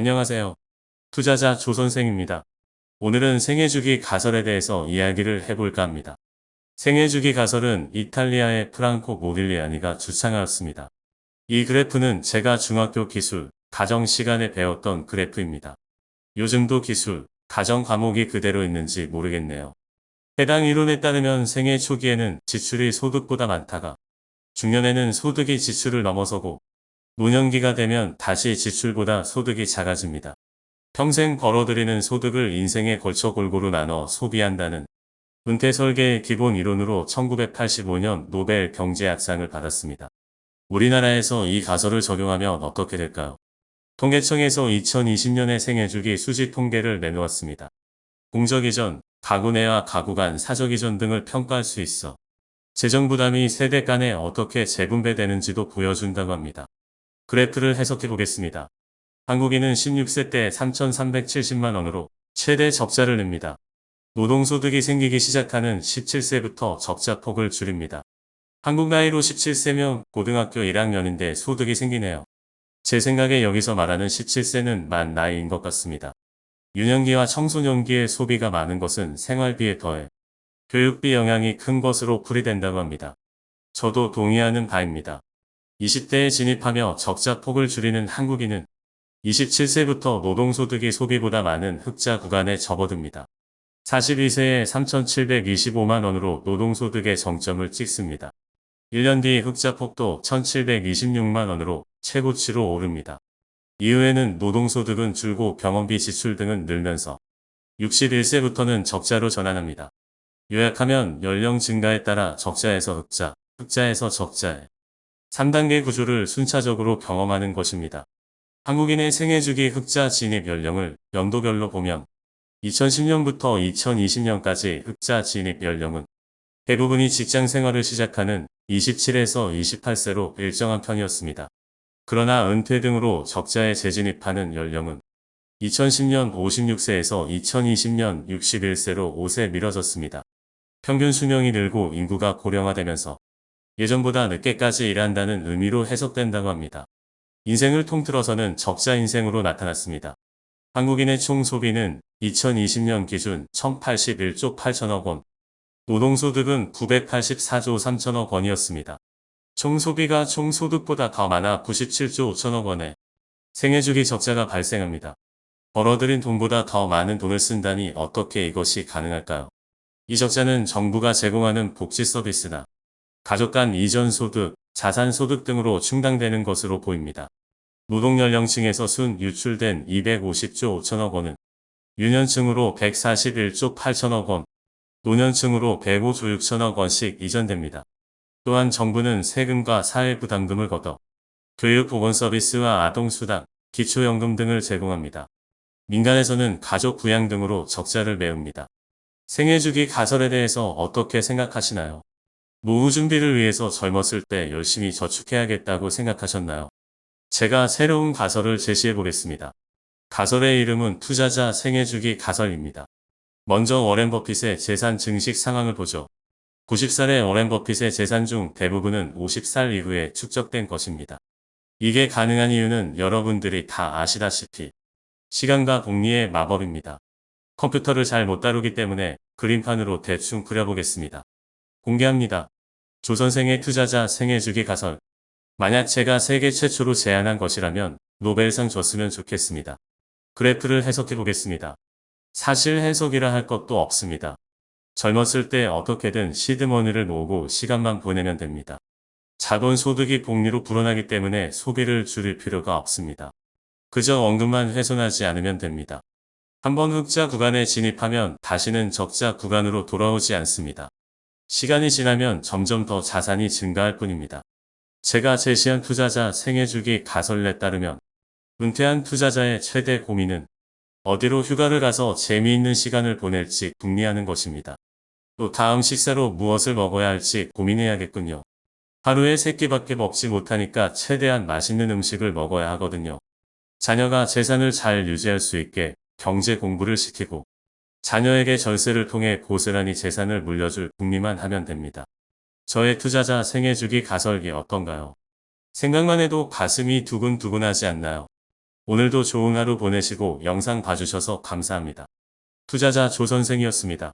안녕하세요. 투자자 조선생입니다. 오늘은 생애주기 가설에 대해서 이야기를 해볼까 합니다. 생애주기 가설은 이탈리아의 프랑코 모딜리아니가 주창하였습니다. 이 그래프는 제가 중학교 기술, 가정 시간에 배웠던 그래프입니다. 요즘도 기술, 가정 과목이 그대로 있는지 모르겠네요. 해당 이론에 따르면 생애 초기에는 지출이 소득보다 많다가 중년에는 소득이 지출을 넘어서고 노년기가 되면 다시 지출보다 소득이 작아집니다. 평생 벌어들이는 소득을 인생에 걸쳐 골고루 나눠 소비한다는 은퇴 설계의 기본 이론으로 1985년 노벨 경제학상을 받았습니다. 우리나라에서 이 가설을 적용하면 어떻게 될까요? 통계청에서 2020년의 생애주기 수지 통계를 내놓았습니다. 공적 이전, 가구 내와 가구 간 사적 이전 등을 평가할 수 있어 재정 부담이 세대 간에 어떻게 재분배되는지도 보여준다고 합니다. 그래프를 해석해 보겠습니다. 한국인은 16세 때 3,370만 원으로 최대 적자를 냅니다. 노동소득이 생기기 시작하는 17세부터 적자 폭을 줄입니다. 한국 나이로 17세면 고등학교 1학년인데 소득이 생기네요. 제 생각에 여기서 말하는 17세는 만 나이인 것 같습니다. 유년기와 청소년기의 소비가 많은 것은 생활비에 더해 교육비 영향이 큰 것으로 풀이된다고 합니다. 저도 동의하는 바입니다. 20대에 진입하며 적자 폭을 줄이는 한국인은 27세부터 노동소득이 소비보다 많은 흑자 구간에 접어듭니다. 42세에 3,725만 원으로 노동소득의 정점을 찍습니다. 1년 뒤 흑자 폭도 1,726만 원으로 최고치로 오릅니다. 이후에는 노동소득은 줄고 병원비 지출 등은 늘면서 61세부터는 적자로 전환합니다. 요약하면 연령 증가에 따라 적자에서 흑자, 흑자에서 적자에 3단계 구조를 순차적으로 경험하는 것입니다. 한국인의 생애주기 흑자 진입 연령을 연도별로 보면 2010년부터 2020년까지 흑자 진입 연령은 대부분이 직장 생활을 시작하는 27에서 28세로 일정한 편이었습니다. 그러나 은퇴 등으로 적자에 재진입하는 연령은 2010년 56세에서 2020년 61세로 5세 미뤄졌습니다. 평균 수명이 늘고 인구가 고령화되면서 예전보다 늦게까지 일한다는 의미로 해석된다고 합니다. 인생을 통틀어서는 적자 인생으로 나타났습니다. 한국인의 총 소비는 2020년 기준 1081조 8천억 원, 노동소득은 984조 3천억 원이었습니다. 총 소비가 총 소득보다 더 많아 97조 5천억 원에 생애주기 적자가 발생합니다. 벌어들인 돈보다 더 많은 돈을 쓴다니 어떻게 이것이 가능할까요? 이 적자는 정부가 제공하는 복지 서비스나 가족 간 이전 소득, 자산 소득 등으로 충당되는 것으로 보입니다. 노동연령층에서 순 유출된 250조 5천억 원은 유년층으로 141조 8천억 원, 노년층으로 105조 6천억 원씩 이전됩니다. 또한 정부는 세금과 사회부담금을 걷어 교육 보건 서비스와 아동수당, 기초연금 등을 제공합니다. 민간에서는 가족 부양 등으로 적자를 메웁니다. 생애주기 가설에 대해서 어떻게 생각하시나요? 노후 준비를 위해서 젊었을 때 열심히 저축해야겠다고 생각하셨나요? 제가 새로운 가설을 제시해 보겠습니다. 가설의 이름은 투자자 생애주기 가설입니다. 먼저 워렌 버핏의 재산 증식 상황을 보죠. 90살의 워렌 버핏의 재산 중 대부분은 50살 이후에 축적된 것입니다. 이게 가능한 이유는 여러분들이 다 아시다시피 시간과 복리의 마법입니다. 컴퓨터를 잘 못 다루기 때문에 그림판으로 대충 그려보겠습니다. 공개합니다. 조 선생의 투자자 생애주기 가설. 만약 제가 세계 최초로 제안한 것이라면 노벨상 줬으면 좋겠습니다. 그래프를 해석해 보겠습니다. 사실 해석이라 할 것도 없습니다. 젊었을 때 어떻게든 시드머니를 모으고 시간만 보내면 됩니다. 자본 소득이 복리로 불어나기 때문에 소비를 줄일 필요가 없습니다. 그저 원금만 훼손하지 않으면 됩니다. 한번 흑자 구간에 진입하면 다시는 적자 구간으로 돌아오지 않습니다. 시간이 지나면 점점 더 자산이 증가할 뿐입니다. 제가 제시한 투자자 생애주기 가설에 따르면 은퇴한 투자자의 최대 고민은 어디로 휴가를 가서 재미있는 시간을 보낼지 궁리하는 것입니다. 또 다음 식사로 무엇을 먹어야 할지 고민해야겠군요. 하루에 세 끼밖에 먹지 못하니까 최대한 맛있는 음식을 먹어야 하거든요. 자녀가 재산을 잘 유지할 수 있게 경제 공부를 시키고 자녀에게 절세를 통해 고스란히 재산을 물려줄 궁리만 하면 됩니다. 저의 투자자 생애주기 가설기 어떤가요? 생각만 해도 가슴이 두근두근하지 않나요? 오늘도 좋은 하루 보내시고 영상 봐주셔서 감사합니다. 투자자 조 선생이었습니다.